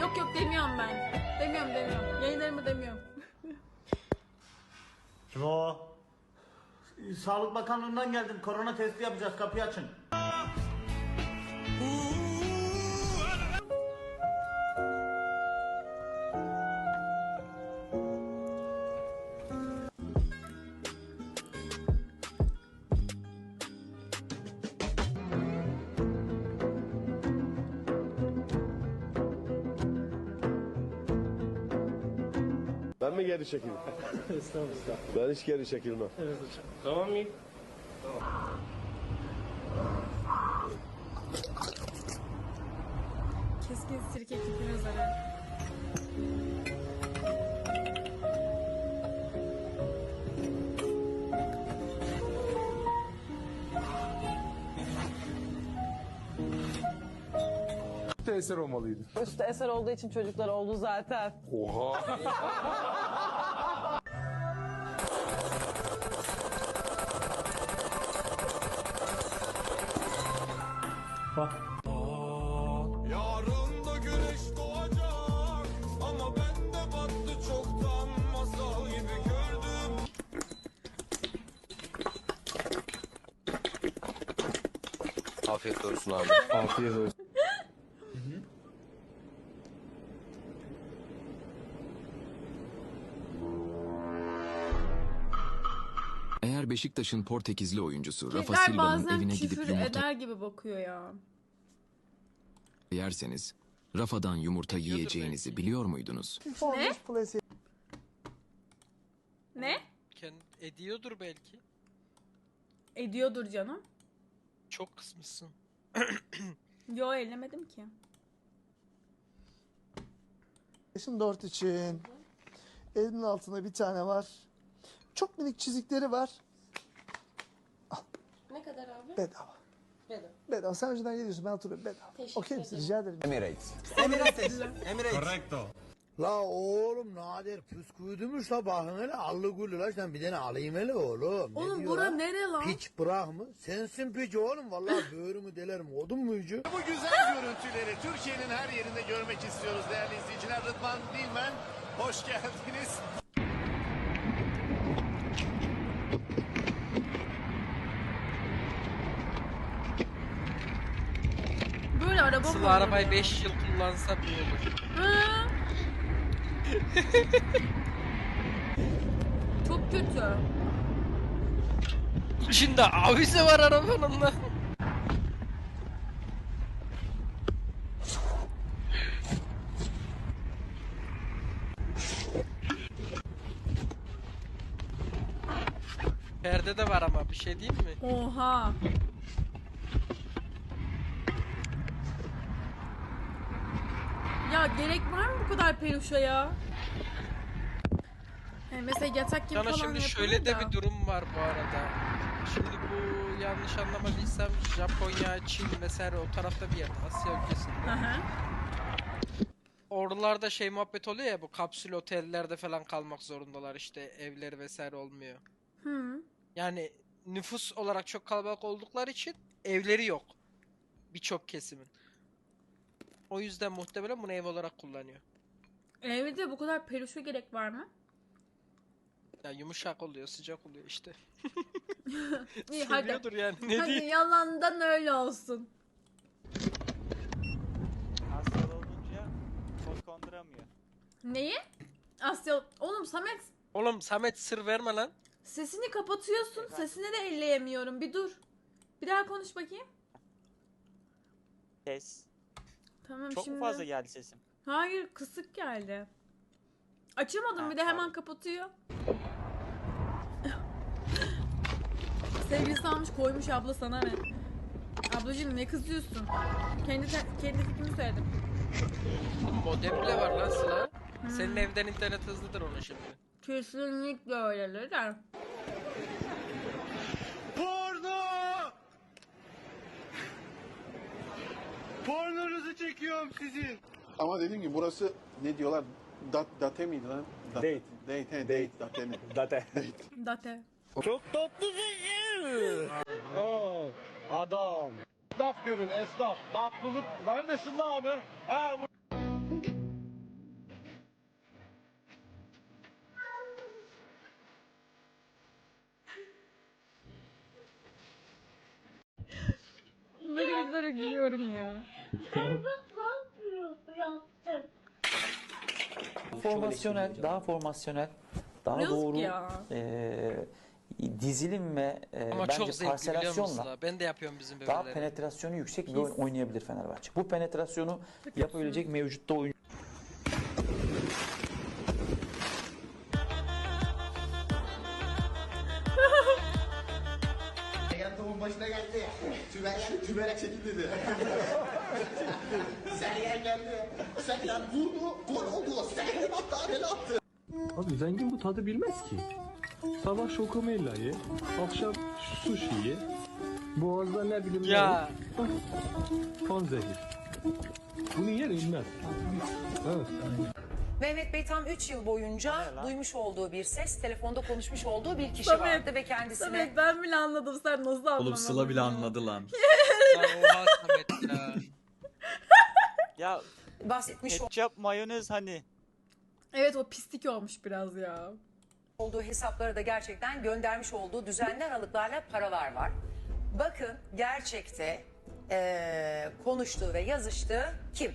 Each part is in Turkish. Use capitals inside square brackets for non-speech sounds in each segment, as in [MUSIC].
Yok yok demiyorum ben. Demiyorum demiyorum. Yayınlarımı demiyorum. Kim o? Sağlık Bakanlığı'ndan geldim. Korona testi yapacağız. Kapıyı açın. Geri çekileyim? Ben hiç geri çekilmem. Tamam mı? Keskin sirke kipine zarar. eser olmalıydı. Üstte eser olduğu için çocuklar oldu zaten. Yarın [LAUGHS] Afiyet olsun abi. Afiyet olsun. Eğer Beşiktaş'ın Portekizli oyuncusu Rafa Kediler Silva'nın bazen evine gidip küfür yumurta eder gibi bakıyor ya. yerseniz Rafa'dan yumurta yiyeceğinizi biliyor muydunuz? Ne? Ne? Kend ediyordur belki. Ediyordur canım. Çok kısmışsın. [CLEARS THROAT] Yo ellemedim ki. PlayStation 4 için. Elimin altında bir tane var. Çok minik çizikleri var. Ne kadar abi? Bedava. Bedava. Bedava. Sen önceden geliyorsun ben oturuyorum bedava. Okey misin? Rica ederim. La oğlum nadir püskürdümüş la bakın hele allı güllü la sen bir tane alayım hele oğlum. Oğlum bura nere lan? Piç bırak mı? Sensin piç oğlum vallahi [LAUGHS] böğrümü delerim odun muycu? Bu güzel görüntüleri Türkiye'nin her yerinde görmek istiyoruz değerli izleyiciler. Rıdvan Dilmen, hoş geldiniz. Böyle araba mı Asıl olur arabayı ya? 5 yıl kullansa bir olur. Çok kötü. Şimdi avize var arabanın da. Perde de var ama bir şey diyeyim mi? Oha. Ya gerek var mı bu kadar peruşa ya? Yani mesela yatak gibi Sana falan şimdi şöyle de da. bir durum var bu arada. Şimdi bu yanlış anlamadıysam Japonya, Çin vesaire o tarafta bir yer. Asya ülkesinde. Hı. Oralarda şey muhabbet oluyor ya bu kapsül otellerde falan kalmak zorundalar işte evleri vesaire olmuyor. Hı. Yani nüfus olarak çok kalabalık oldukları için evleri yok. Birçok kesimin. O yüzden muhtemelen bunu ev olarak kullanıyor. Evde bu kadar peruşa gerek var mı? Ya yumuşak oluyor, sıcak oluyor işte. [LAUGHS] İyi hadi. Seviyordur yani ne Hadi diyeyim. yalandan öyle olsun. Hasta olunca kod konduramıyor. Neyi? Asya... Oğlum Samet Oğlum Samet sır verme lan. sesini kapatıyorsun. Sesini de elleyemiyorum. Bir dur. Bir daha konuş bakayım. Ses. Tamam Çok şimdi. mu fazla geldi sesim? Hayır kısık geldi. Açamadım Ha, bir de hemen kapatıyor. Sevgilisi almış koymuş abla sana ne? Ablacığım ne kızıyorsun? Kendi kendi fikrimi söyledim. Modem bile var lan Sıla. Senin evden internet hızlıdır onun şimdi. Kesinlikle öyledir de. Porno! Pornonuzu çekiyorum sizin. Ama dediğim gibi burası ne diyorlar? Dat, date miydi lan? Date. Date, he, date, date mi? Date. Date. Çok tatlısın. Adam. Esnaf görün esnaf. Tatlılık. Neredesin lan abi? Ha, bu- gülüyorum ya. Formasyonel, daha formasyonel, daha Yazık doğru ya. eee, dizilim ve eee, Ama bence çok zevkli biliyor musun? parselasyonla? Ben de yapıyorum bizim daha penetrasyonu yüksek bir oyun oynayabilir Fenerbahçe. Bu penetrasyonu yapabilecek mevcutta oyuncu Tüberek, tüberek çekil dedi. [LAUGHS] Sergen geldi. Sergen vurdu. Gol oldu. Sergen attı. Adel attı. Abi zengin bu tadı bilmez ki. Sabah şokomella ye, akşam sushi ye, boğazda ne bileyim Ya ne kan zehir. Bunu yer bilmez. Evet. Mehmet Bey tam 3 yıl boyunca duymuş olduğu bir ses, telefonda konuşmuş olduğu bir kişi Samet, vardı ve kendisine Samet ben bile anladım sen nasıl anlamadın? Oğlum Sıla bile anladı lan. [LAUGHS] lan oha Samet ya. Ya bahsetmiş ketçap mayonez hani. Evet o pislik olmuş biraz ya. olduğu hesaplara da gerçekten göndermiş olduğu düzenli aralıklarla paralar var. Bakın gerçekte eee, konuştuğu ve yazıştığı kim?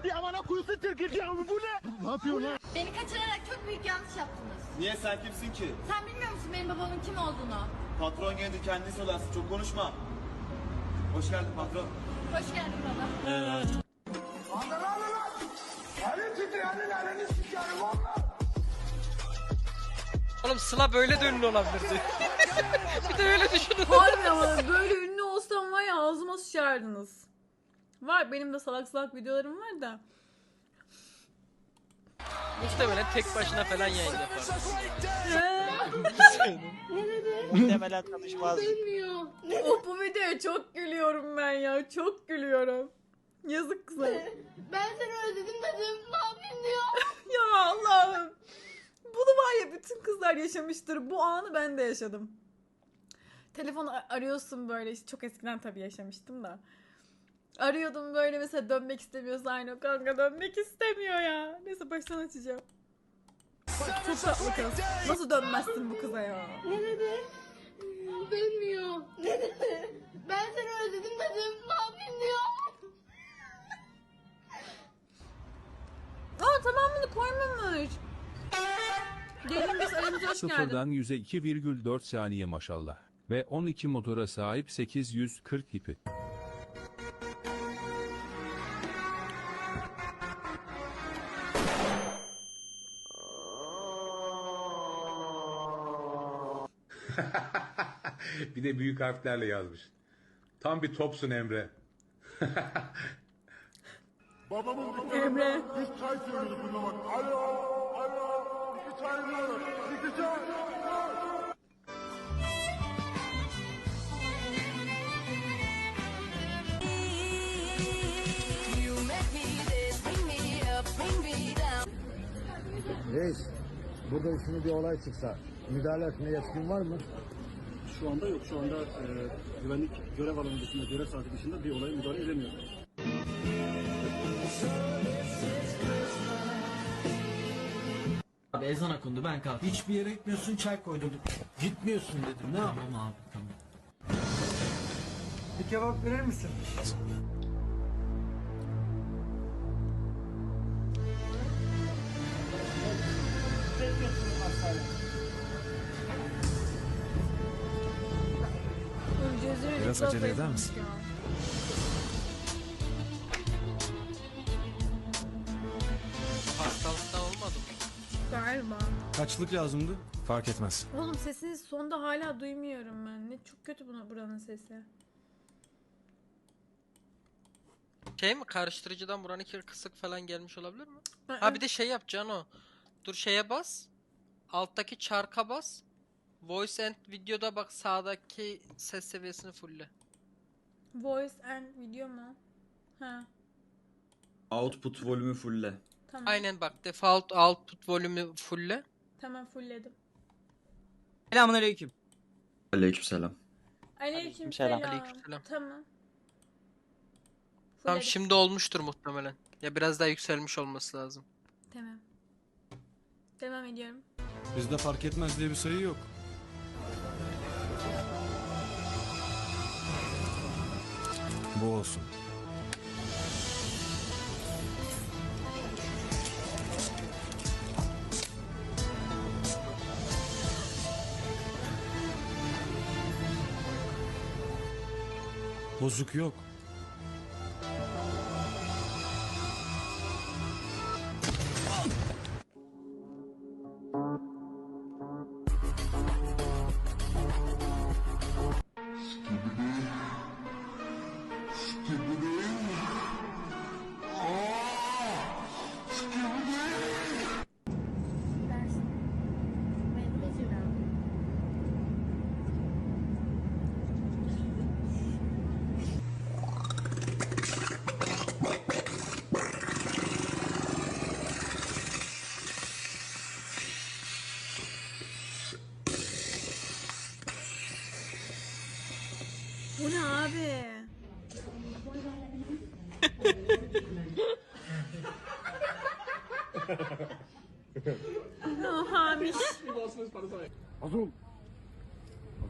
Hadi amana kuyusu tırkıracağım. Bu ne? Ne yapıyorsun lan? Beni kaçırarak çok büyük yanlış yaptınız. Niye sen kimsin ki? Sen bilmiyor musun benim babamın kim olduğunu? Patron geldi kendisi söylersin çok konuşma. Hoş geldin patron. Hoş geldin baba. Oğlum Sıla böyle de ünlü olabilirdi. [LAUGHS] bir de öyle düşünün. Harbi ama böyle ünlü olsam var ya ağzıma sıçardınız. Var benim de salak salak videolarım var da. Muhtemelen tek başına falan yayın yapar. [LAUGHS] Muhtemelen tanışmaz. Bilmiyor. o bu videoya çok gülüyorum ben ya. Çok gülüyorum. Yazık kıza. [LAUGHS] Ben seni özledim dedim. Ne yapayım diyor. [LAUGHS] ya Allah'ım. Bunu var ya bütün kızlar yaşamıştır. Bu anı ben de yaşadım. Telefonu arıyorsun böyle. işte Çok eskiden tabii yaşamıştım da. Arıyordum böyle mesela dönmek istemiyorsa aynı kanka dönmek istemiyor ya. Neyse baştan açacağım. Çok tatlı kız. Nasıl dönmezsin bu kıza ya? Ne dedi? Bilmiyor. Ne dedi? Ben seni özledim dedim. Ne yapayım diyor. Aa tamamını koymamış. Gelin biz aramıza hoş geldin. Sıfırdan 100'e 2,4 saniye maşallah. Ve 12 motora sahip 840 ipi. [LAUGHS] bir de büyük harflerle yazmış. Tam bir topsun Emre. [LAUGHS] Emre. Reis, burada şimdi bir olay çıksa müdahale etmeye yetkin var mı? Şu anda yok. Şu anda e, güvenlik görev alanı dışında, görev saati dışında bir olaya müdahale edemiyor. Abi ezan okundu ben kalk. Hiçbir yere gitmiyorsun çay koydum. Gitmiyorsun dedim ne yapayım abi tamam. Bir kebap verir misin? Biraz acele eder misin? Olmadı mı? Galiba. Kaçlık lazımdı? Fark etmez. Oğlum sesiniz sonda hala duymuyorum ben. Ne çok kötü buna buranın sesi. Şey mi karıştırıcıdan buranınki kısık falan gelmiş olabilir mi? Ha bir de şey yap Cano. Dur şeye bas. Alttaki çarka bas. Voice and videoda bak sağdaki ses seviyesini fulle. Voice and video mu? Ha Output volümü fulle. tamam. Aynen bak default output volümü fulle. Tamam fullledim. Selamun aleyküm. Aleykümselam. Aleyküm selam. selam. Aleykümselam. Tamam. Tamam Fullledim. şimdi olmuştur muhtemelen. Ya biraz daha yükselmiş olması lazım. Tamam. Devam ediyorum. Bizde fark etmez diye bir sayı yok. Bu olsun. Bozuk yok.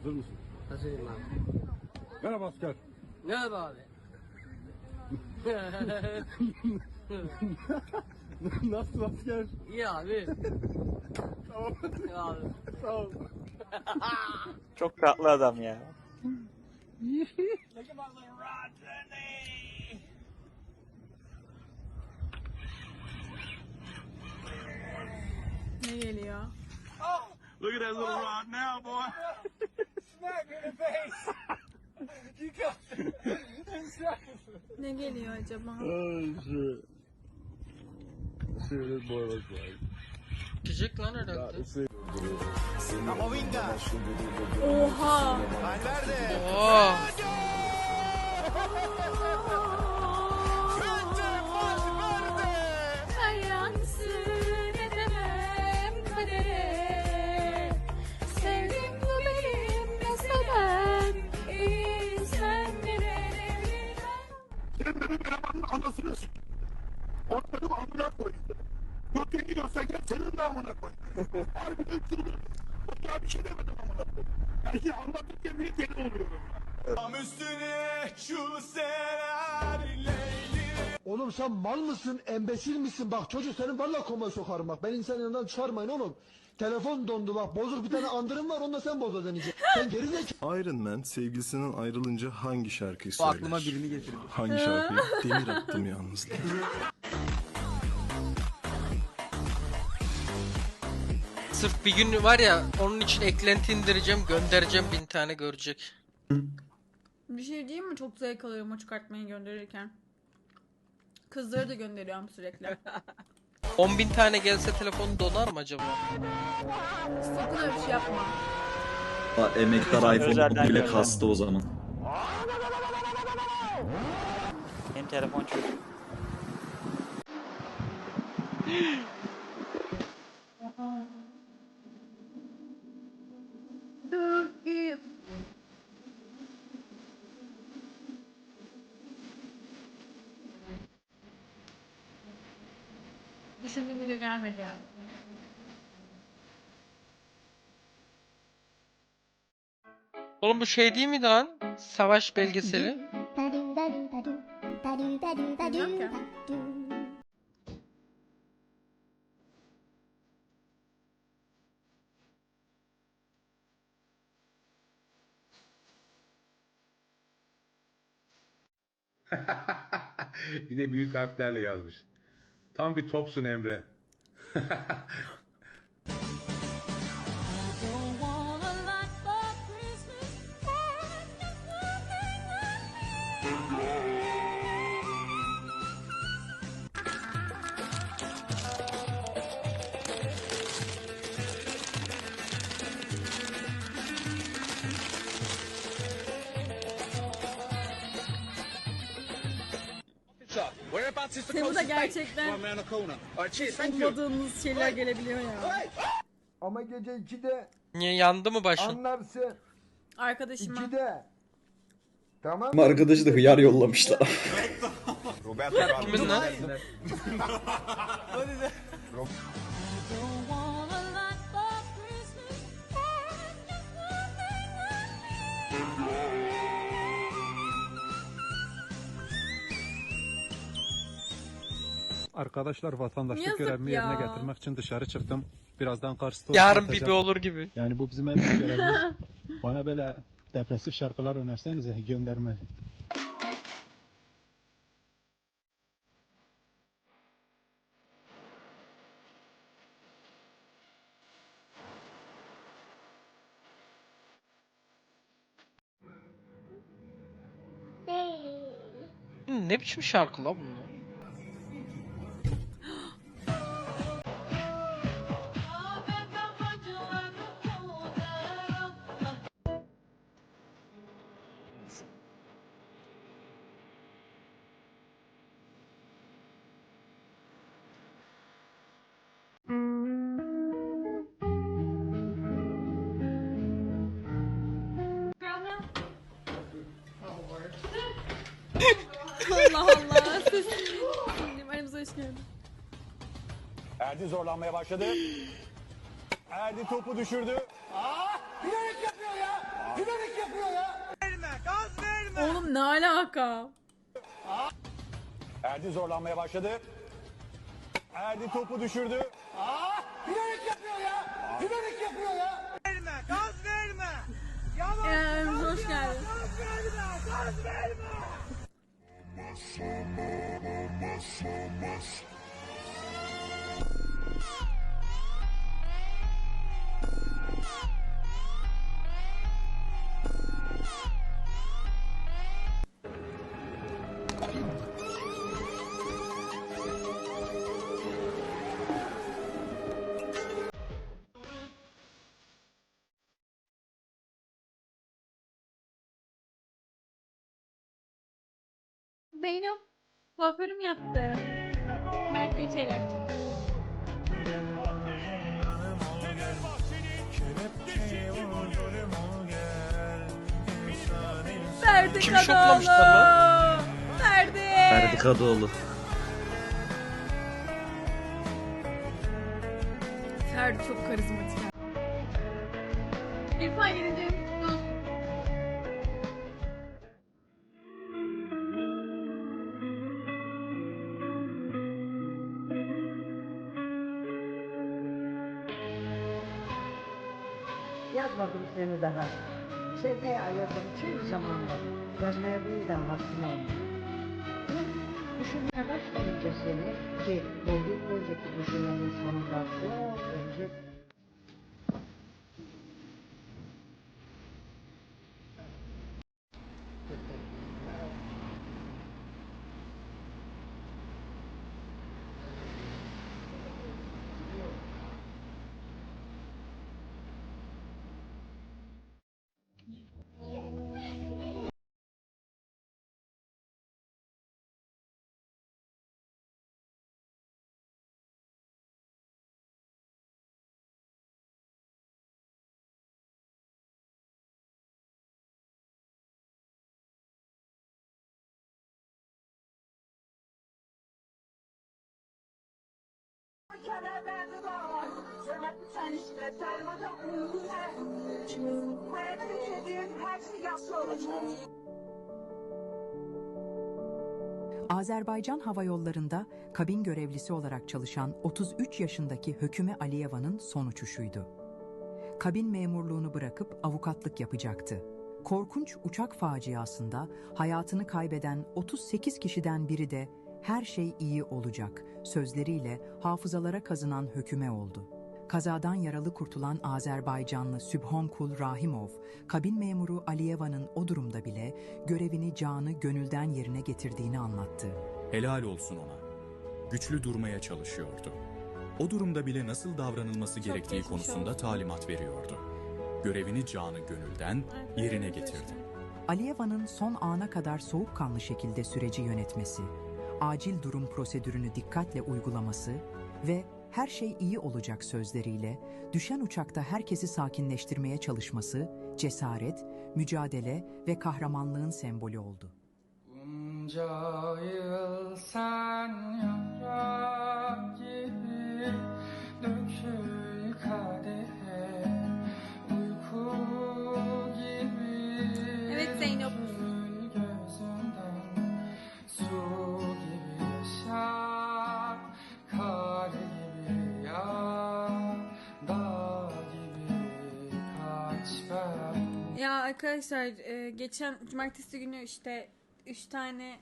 Hazır mısın? Hazırım abi. Merhaba asker. Merhaba abi. [LAUGHS] Nasıl asker? İyi abi. İyi abi. Çok tatlı adam ya. Ne geliyor? Look at that little rod now, boy. [LAUGHS] [LAUGHS] Ne geliyor acaba? Gidecek lan herhalde. Oha! Oo. [LAUGHS] Anasını s***. Ortalığı amına koy. Götü gidiyorsa gel senin de amına koy. Harbi öksürdüm. Ocağa bir şey demedim amına koy. Her şeyi anlatırken bile deli oluyorum. Tam üstüne şu serer Oğlum sen mal mısın, embesil misin? Bak çocuk senin valla komaya sokarım bak. Ben insan yanından çıkarmayın oğlum. Telefon dondu bak. Bozuk bir tane andırım var onu da sen boza deneyeceksin. Sen geri zekalı. Iron Man sevgilisinden ayrılınca hangi şarkıyı söyler? aklıma birini getirdi. Hangi şarkıyı? Demir attım yalnızlığa. Sırf bir gün var ya onun için eklenti indireceğim göndereceğim bin tane görecek. Bir şey diyeyim mi? Çok zevk alıyorum o çıkartmayı gönderirken. Kızları da gönderiyorum sürekli. [LAUGHS] 10 bin tane gelse telefon donar mı acaba? Sakın öyle bir şey yapma. Emektar iPhone bile kastı o zaman. Benim telefon çocuk. Şimdi video gelmedi ya. Oğlum bu şey değil miydi lan? Savaş belgeseli. [LAUGHS] Bir de büyük harflerle yazmış. Tam bir topsun Emre. [LAUGHS] Temu'da gerçekten ummadığımız şeyler gelebiliyor ya. Ama gece 2'de Niye yandı mı başın? anlarsın. Arkadaşıma. 2'de. Tamam. Ama arkadaşı da hıyar yollamışlar. Kimin lan? Arkadaşlar vatandaşlık Yazık görevimi ya. yerine getirmek için dışarı çıktım. Birazdan Kars'ta Yarın. Bibi olur gibi. Yani bu bizim en büyük görevimiz. [LAUGHS] Bana böyle depresif şarkılar önersenize gönderme. Ne biçim şarkı la bunlar? Geldin. Erdi zorlanmaya başladı. Erdi topu düşürdü. Oğlum ne alaka? Erdi zorlanmaya başladı. Erdi topu düşürdü. Kuaförüm yaptı. Mert Gülçeler. Ferdi lan? Kadıoğlu. Ferdi. Ferdi Kadıoğlu. Ferdi çok karizmatik. Seni daha. Sevmeye ayırdım tüm zamanla. Yazmaya bu yüzden vaktim olmadı. Düşünmeye başlayınca seni ki Mevlid boyuncaki düşünmenin sonunda çok önce Azerbaycan Hava Yolları'nda kabin görevlisi olarak çalışan 33 yaşındaki Höküme Aliyeva'nın son uçuşuydu. Kabin memurluğunu bırakıp avukatlık yapacaktı. Korkunç uçak faciasında hayatını kaybeden 38 kişiden biri de her şey iyi olacak sözleriyle hafızalara kazınan Höküme oldu. Kazadan yaralı kurtulan Azerbaycanlı Sübhonkul Rahimov, kabin memuru Aliyeva'nın o durumda bile görevini canı gönülden yerine getirdiğini anlattı. Helal olsun ona. Güçlü durmaya çalışıyordu. O durumda bile nasıl davranılması gerektiği geçmiş konusunda olsun. talimat veriyordu. Görevini canı gönülden yerine getirdi. Aliyeva'nın son ana kadar soğukkanlı şekilde süreci yönetmesi, acil durum prosedürünü dikkatle uygulaması ve her şey iyi olacak sözleriyle düşen uçakta herkesi sakinleştirmeye çalışması cesaret, mücadele ve kahramanlığın sembolü oldu. Bunca yıl sen yaprak gibi dökül arkadaşlar e, geçen cumartesi günü işte 3 tane